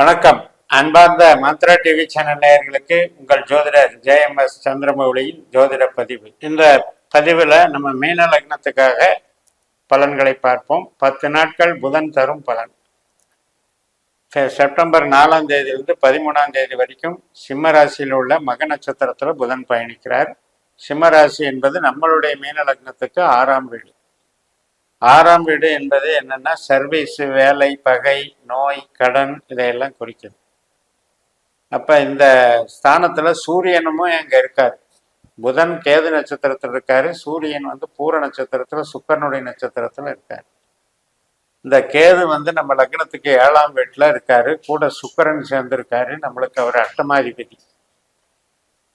வணக்கம். அன்பார்ந்த Mantra TV channel நேயர்களுக்கு உங்கள் ஜோதிடர் ஜேஎம்எஸ் சந்திரமௌலியின் ஜோதிட பதிவு. இந்த பதிவில் நம்ம மீன லக்னத்துக்காக பலன்களை பார்ப்போம். பத்து நாட்கள் புதன் தரும் பலன். செ- செப்டம்பர் நாலாம் தேதியிலிருந்து பதிமூணாம் தேதி வரைக்கும் சிம்ம ராசியில் உள்ள மக நட்சத்திரத்தில் புதன் பயணிக்கிறார். சிம்ம ராசி என்பது நம்மளுடைய மீன லக்னத்துக்கு ஆறாம் வீடு. ஆறாம் வீடு என்பது என்னன்னா சர்வீஸ் வேலை பகை நோய் கடன் இதையெல்லாம் குறிக்குது. அப்ப இந்த ஸ்தானத்துல சூரியனும் அங்க இருக்காரு. புதன் கேது நட்சத்திரத்தில் இருக்காரு சூரியன் வந்து பூர நட்சத்திரத்துல சுக்கரனுடைய நட்சத்திரத்துல இருக்காரு. இந்த கேது வந்து நம்ம லக்னத்துக்கு ஏழாம் வீட்டுல இருக்காரு கூட சுக்கரன் சேர்ந்திருக்காரு நம்மளுக்கு அவர் அட்டமாதிபதி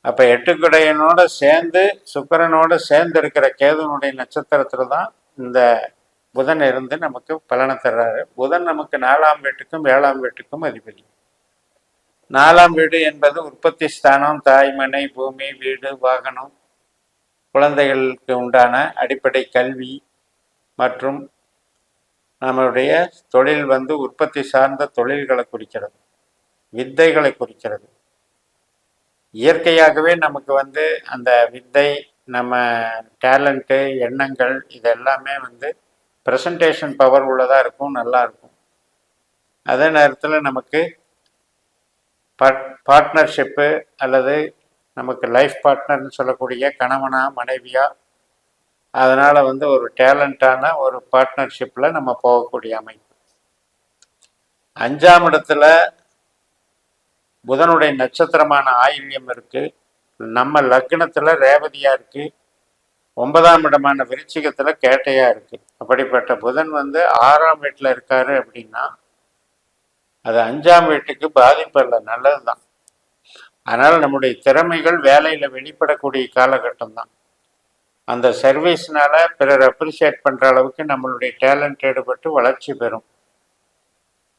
அப்ப எட்டுக்குடையனோட சேர்ந்து சுக்கரனோட சேர்ந்து இருக்கிற கேதுனுடைய நட்சத்திரத்துல தான் இந்த புதன் இருந்து நமக்கு பலனை தர்றாரு. புதன் நமக்கு நாலாம் வீட்டுக்கும் ஏழாம் வீட்டுக்கும் அதிபதி நாலாம் வீடு என்பது உற்பத்தி ஸ்தானம் தாய்மனை பூமி வீடு வாகனம் குழந்தைகளுக்கு உண்டான அடிப்படை கல்வி மற்றும் நம்மளுடைய தொழில் வந்து உற்பத்தி சார்ந்த தொழில்களை குறிக்கிறது வித்தைகளை குறிக்கிறது. இயற்கையாகவே நமக்கு வந்து அந்த வித்தை நம்ம டேலண்ட்டு எண்ணங்கள் இது எல்லாமே வந்து ப்ரெசன்டேஷன் பவர் உள்ளதாக இருக்கும் நல்லா இருக்கும். அதே நேரத்தில் நமக்கு பாட் பார்ட்னர்ஷிப்பு அல்லது நமக்கு லைஃப் பார்ட்னர்னு சொல்லக்கூடிய கணவனா மனைவியா அதனால் வந்து ஒரு டேலண்டான ஒரு பார்ட்னர்ஷிப்பில் நம்ம போகக்கூடிய அமைப்பு. அஞ்சாம் இடத்துல புதனுடைய நட்சத்திரமான ஆயில்யம் இருக்குது நம்ம லக்னத்தில் ரேவதியாக இருக்குது ஒன்பதாம் இடமான விருச்சிகத்துல கேட்டையா இருக்கு. அப்படிப்பட்ட புதன் வந்து ஆறாம் வீட்டுல இருக்காரு அப்படின்னா அது அஞ்சாம் வீட்டுக்கு பாதிப்பு இல்லை நல்லதுதான். அதனால நம்முடைய திறமைகள் வேலையில வெளிப்படக்கூடிய காலகட்டம் தான். அந்த சர்வீஸ்னால பிறர் அப்ரிஷியேட் பண்ற அளவுக்கு நம்மளுடைய டேலண்ட் ஈடுபட்டு வளர்ச்சி பெறும்.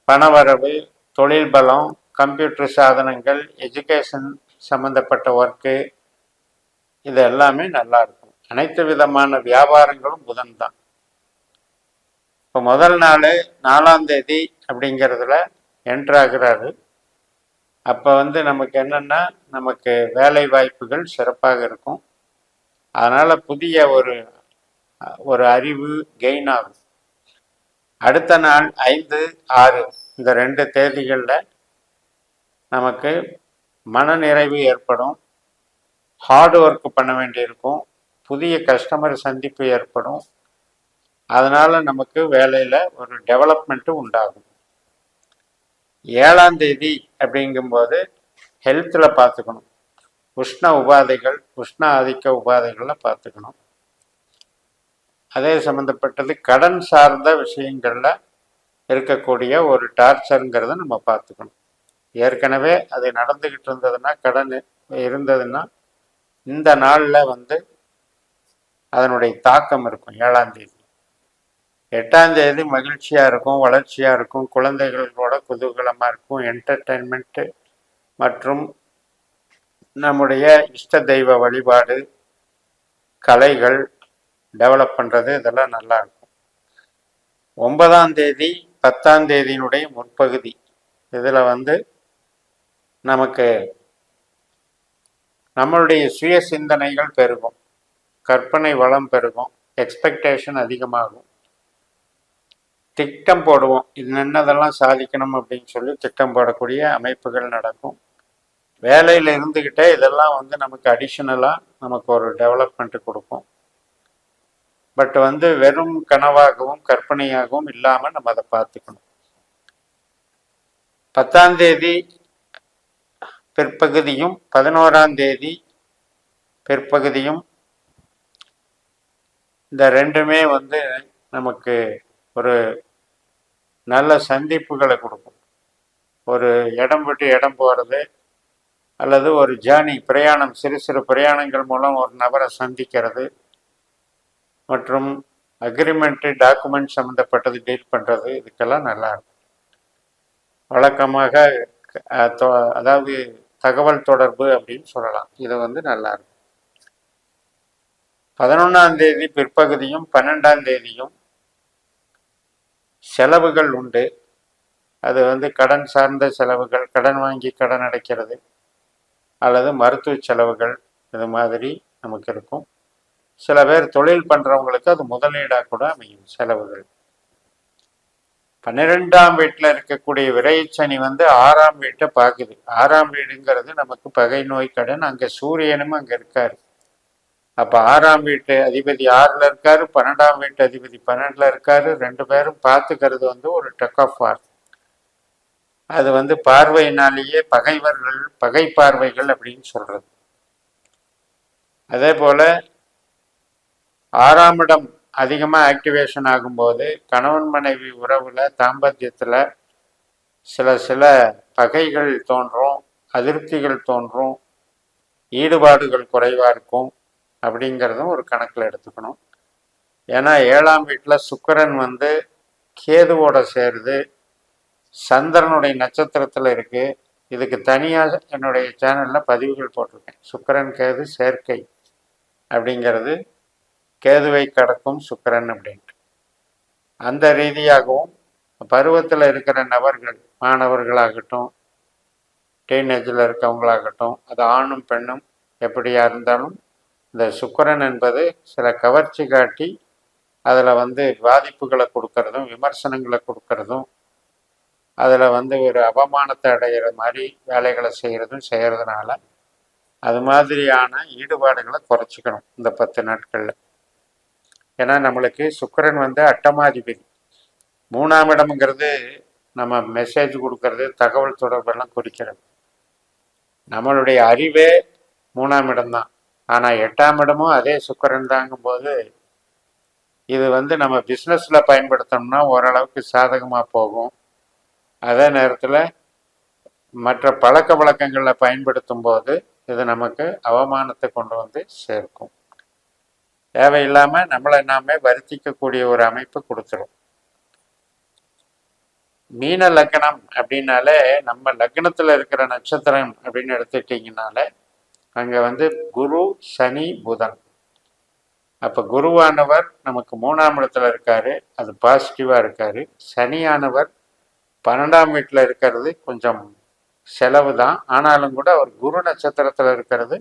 பணவரவு தொழில் பலம் கம்ப்யூட்டர் சாதனங்கள் எஜுகேஷன் சம்மந்தப்பட்ட ஒர்க்கு இது எல்லாமே நல்லா இருக்கும். அனைத்து விதமான வியாபாரங்களும் புதன் தான் இப்போ முதல் நாள் நாலாம் தேதி அப்படிங்கிறதுல என்ட்ராகிறாரு அப்போ வந்து நமக்கு என்னென்னா நமக்கு வேலை வாய்ப்புகள் சிறப்பாக இருக்கும். அதனால் புதிய ஒரு ஒரு அறிவு கெயின் ஆகும். அடுத்த நாள் ஐந்து ஆறு இந்த ரெண்டு தேதிகளில் நமக்கு மனநிறைவு ஏற்படும். ஹார்ட் ஒர்க் பண்ண வேண்டியிருக்கும். புதிய கஸ்டமர் சந்திப்பு ஏற்படும். அதனால் நமக்கு வேலையில் ஒரு டெவலப்மெண்ட்டு உண்டாகும். ஏழாம் தேதி அப்படிங்கும்போது ஹெல்த்தில் பார்த்துக்கணும். உஷ்ண உபாதைகள் உஷ்ண ஆதிக்க உபாதைகளில் பார்த்துக்கணும். அதே சம்மந்தப்பட்டது கடன் சார்ந்த விஷயங்களில் இருக்கக்கூடிய ஒரு டார்ச்சருங்கிறத நம்ம பார்த்துக்கணும். ஏற்கனவே அது நடந்துக்கிட்டு இருந்ததுன்னா கடன் இருந்ததுன்னா இந்த நாளில் வந்து அதனுடைய தாக்கம் இருக்கும் ஏழாம் தேதி. எட்டாம் தேதி மகிழ்ச்சியாக இருக்கும் வளர்ச்சியாக இருக்கும் குழந்தைகளோட குதூகலமாக இருக்கும் என்டர்டெயின்மெண்ட்டு மற்றும் நம்முடைய இஷ்ட தெய்வ வழிபாடு கலைகள் டெவலப் பண்ணுறது இதெல்லாம் நல்லா இருக்கும். ஒன்பதாம் தேதி பத்தாம் தேதியினுடைய முற்பகுதி. இதில் வந்து நமக்கு நம்மளுடைய சுய சிந்தனைகள் பெருகும். கற்பனை வளம் பெருகும் எக்ஸ்பெக்டேஷன் அதிகமாகும். திட்டம் போடுவோம். இது என்னதெல்லாம் சாதிக்கணும் அப்படின்னு சொல்லி திட்டம் போடக்கூடிய அமைப்புகள் நடக்கும். வேலையில் இருந்துக்கிட்டே இதெல்லாம் வந்து நமக்கு அடிஷ்னலாக நமக்கு ஒரு டெவலப்மெண்ட் கொடுக்கும். பட் வந்து வெறும் கனவாகவும் கற்பனையாகவும் இல்லாமல் நம்ம அதை பார்த்துக்கணும். பத்தாம் தேதி பிற்பகுதியும் பதினோராம் தேதி பிற்பகுதியும் இந்த ரெண்டுமே வந்து நமக்கு ஒரு நல்ல சந்திப்புகளை கொடுக்கும். ஒரு இடம் விட்டு இடம் போகிறது அல்லது ஒரு ஜேர்னி பிரயாணம் சிறு சிறு பிரயாணங்கள் மூலம் ஒரு நபரை சந்திக்கிறது மற்றும் அக்ரிமெண்ட்டு டாக்குமெண்ட் சம்மந்தப்பட்டது டீல் பண்ணுறது இதுக்கெல்லாம் நல்லாயிருக்கும் வழக்கமாக அதாவது தகவல் தொடர்பு அப்படின்னு சொல்லலாம். இது வந்து நல்லாயிருக்கும் பதினொன்றாம் தேதி பிற்பகுதியும் பன்னெண்டாம் தேதியும் செலவுகள் உண்டு. அது வந்து கடன் சார்ந்த செலவுகள் கடன் வாங்கி கடன் அடைக்கிறது அல்லது மருத்துவ செலவுகள் இது மாதிரி நமக்கு இருக்கும். சில பேர் தொழில் பண்ணுறவங்களுக்கு அது முதலீடாக கூட அமையும் செலவுகள். பன்னிரெண்டாம் வீட்டில் இருக்கக்கூடிய விரைச்சனி வந்து ஆறாம் வீட்டை பார்க்குது ஆறாம் வீடுங்கிறது நமக்கு பகை நோய் கடன். அங்கே சூரியனும் அங்கே இருக்காரு. அப்போ ஆறாம் வீட்டு அதிபதி ஆறில் இருக்காரு பன்னெண்டாம் வீட்டு அதிபதி பன்னெண்டில் இருக்காரு. ரெண்டு பேரும் பார்த்துக்கிறது வந்து ஒரு டக் ஆஃப் வார். அது வந்து பார்வையினாலேயே பகைவர்கள் பகை பார்வைகள் அப்படின்னு சொல்றது. அதே போல ஆறாம் இடம் அதிகமாக ஆக்டிவேஷன் ஆகும்போது கணவன் மனைவி உறவில் தாம்பத்தியத்தில் சில சில பகைகள் தோன்றும் அதிருப்திகள் தோன்றும் ஈடுபாடுகள் குறைவாக இருக்கும். அப்படிங்கிறதும் ஒரு கணக்கில் எடுத்துக்கணும். ஏன்னா ஏழாம் வீட்டில் சுக்கரன் வந்து கேதுவோட சேருது. சந்திரனுடைய நட்சத்திரத்தில் இருக்குது இதுக்கு தனியாக என்னுடைய சேனலில் பதிவுகள் போட்டிருக்கேன். சுக்கரன் கேது சேர்க்கை அப்படிங்கிறது கேதுவை கடக்கும் சுக்கரன் அப்படின்ட்டு. அந்த ரீதியாகவும் பருவத்தில் இருக்கிற நபர்கள் மாணவர்களாகட்டும் டீனேஜில் இருக்கவங்களாகட்டும் அது ஆணும் பெண்ணும் எப்படியா இருந்தாலும் இந்த சுக்கரன் என்பது சில கவர்ச்சி காட்டி அதில் வந்து பாதிப்புகளை கொடுக்கறதும் விமர்சனங்களை கொடுக்கறதும் அதில் வந்து ஒரு அவமானத்தை அடைகிற மாதிரி வேலைகளை செய்கிறதும் செய்கிறதுனால அது மாதிரியான ஈடுபாடுகளை குறைச்சிக்கணும் இந்த பத்து நாட்களில். ஏன்னா நம்மளுக்கு சுக்கரன் வந்து அட்டமாதிபதி. மூணாம் இடம்ங்கிறது நம்ம மெசேஜ் கொடுக்கறது தகவல் தொடர்பெல்லாம் குறிக்கிறது. நம்மளுடைய அறிவே மூணாம் இடம்தான். ஆனால் எட்டாம் இடமும் அதே சுக்கிரன் தாங்கும்போது இது வந்து நம்ம பிஸ்னஸில் பயன்படுத்தணும்னா ஓரளவுக்கு சாதகமாக போகும். அதே நேரத்தில் மற்ற பழக்க வழக்கங்களில் பயன்படுத்தும் போது இது நமக்கு அவமானத்தை கொண்டு வந்து சேர்க்கும். தேவையில்லாமல் நம்மளை நாமே வருத்திக்கக்கூடிய ஒரு அமைப்பு கொடுத்துரும். மீன லக்னம் அப்படின்னாலே நம்ம லக்னத்தில் இருக்கிற நட்சத்திரம் அப்படின்னு எடுத்துக்கிட்டிங்கனாலே அங்கே வந்து குரு சனி புதன். அப்போ குருவானவர் நமக்கு மூணாம் இடத்துல இருக்காரு அது பாசிட்டிவாக இருக்காரு. சனியானவர் பன்னெண்டாம் வீட்டில் இருக்கிறது கொஞ்சம் செலவு தான். ஆனாலும் கூட அவர் குரு நட்சத்திரத்தில் இருக்கிறது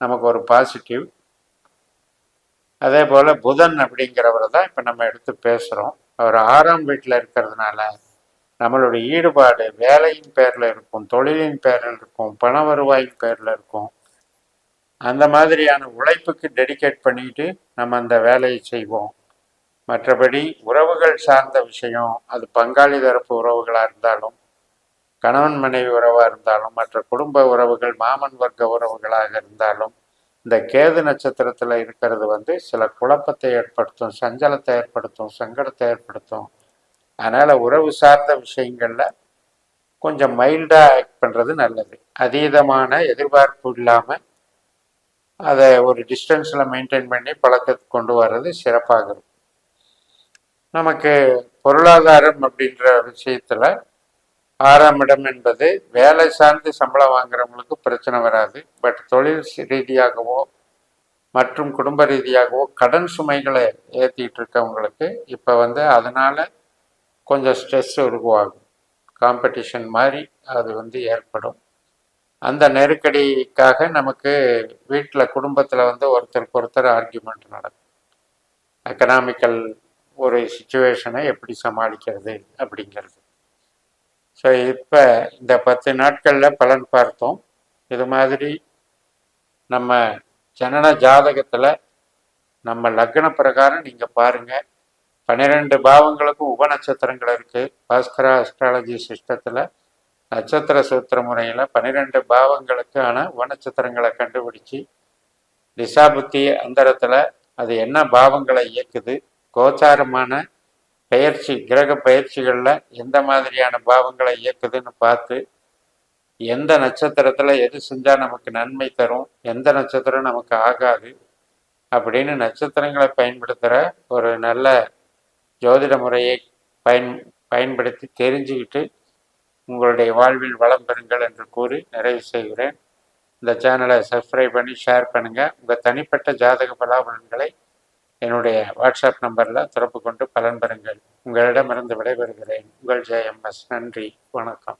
நமக்கு ஒரு பாசிட்டிவ் அதே போல் புதன் அப்படிங்கிறவர் தான் இப்போ நம்ம எடுத்து பேசுகிறோம் அவர் ஆறாம் வீட்டில் இருக்கிறதுனால நம்மளுடைய ஈடுபாடு வேலையின் பேரில் இருக்கும் தொழிலின் பேரில் இருக்கும் பண வருவாயின் பேரில் இருக்கும். அந்த மாதிரியான உழைப்புக்கு டெடிகேட் பண்ணிட்டு நம்ம அந்த வேலையை செய்வோம். மற்றபடி உறவுகள் சார்ந்த விஷயம் அது பங்காளி தரப்பு உறவுகளாக இருந்தாலும் கணவன் மனைவி உறவாக இருந்தாலும் மற்ற குடும்ப உறவுகள் மாமன் வர்க்க உறவுகளாக இருந்தாலும் இந்த கேது நட்சத்திரத்தில் இருக்கிறது வந்து சில குழப்பத்தை ஏற்படுத்தும் சஞ்சலத்தை ஏற்படுத்தும் சங்கடத்தை ஏற்படுத்தும். அதனால் உறவு சார்ந்த விஷயங்களில் கொஞ்சம் மைல்டாக ஆக்ட் பண்ணுறது நல்லது. அதீதமான எதிர்பார்ப்பு இல்லாமல் அதை ஒரு டிஸ்டன்ஸில் மெயின்டைன் பண்ணி பழக்கத்துக்கு கொண்டு வர்றது சிறப்பாக இருக்கும். நமக்கு பொருளாதாரம் அப்படின்ற விஷயத்தில் ஆறாம் இடம் என்பது வேலை சார்ந்து சம்பளம் வாங்குறவங்களுக்கு பிரச்சனை வராது. பட் தொழில் ரீதியாகவோ மற்றும் குடும்ப ரீதியாகவோ கடன் சுமைகளை ஏற்றிட்டு இருக்கவங்களுக்கு இப்போ வந்து அதனால் கொஞ்சம் ஸ்ட்ரெஸ் உருவாகும். காம்படிஷன் மாதிரி அது வந்து ஏற்படும். அந்த நெருக்கடிக்காக நமக்கு வீட்டில் குடும்பத்தில் வந்து ஒருத்தருக்கு ஒருத்தர் ஆர்கியூமெண்ட் நடக்கும். எக்கனாமிக்கல் ஒரு சுச்சுவேஷனை எப்படி சமாளிக்கிறது அப்படிங்கிறது. ஸோ இப்போ இந்த பத்து நாட்களில் பலன் பார்த்தோம். இது மாதிரி நம்ம ஜனன ஜாதகத்தில் நம்ம லக்ன பிரகாரம் நீங்கள் பாருங்கள் பன்னிரெண்டு பாவங்களுக்கும் உபநட்சத்திரங்கள் இருக்குது பாஸ்கரா அஸ்ட்ராலஜி சிஸ்டத்தில் நட்சத்திர சூத்திர முறையில் பன்னிரெண்டு பாவங்களுக்கான உபநட்சத்திரங்களை கண்டுபிடிச்சு கண்டுபிடிச்சி திசாபுத்தி அந்தரத்தில் அது என்ன பாவங்களை இயக்குது கோச்சாரமான பயிற்சி கிரக பயிற்சிகளில் எந்த மாதிரியான பாவங்களை இயக்குதுன்னு பார்த்து எந்த நட்சத்திரத்தில் எது செஞ்சால் நமக்கு நன்மை தரும் எந்த நட்சத்திரம் நமக்கு ஆகாது அப்படின்னு நட்சத்திரங்களை பயன்படுத்துகிற ஒரு நல்ல ஜோதிட முறையை பயன் பயன்படுத்தி தெரிஞ்சுக்கிட்டு உங்களுடைய வாழ்வில் வளம் பெறுங்கள் என்று கூறி நிறைவு செய்கிறேன். இந்த சேனலை சப்ஸ்கிரைப் பண்ணி ஷேர் பண்ணுங்கள் உங்கள் தனிப்பட்ட ஜாதக பலாபலன்களை என்னுடைய வாட்ஸ்அப் நம்பரில் தொடர்பு கொண்டு பலன் பெறுங்கள். உங்களிடமிருந்து விடைபெறுகிறேன். உங்கள் ஜேஎம்எஸ் நன்றி. வணக்கம்.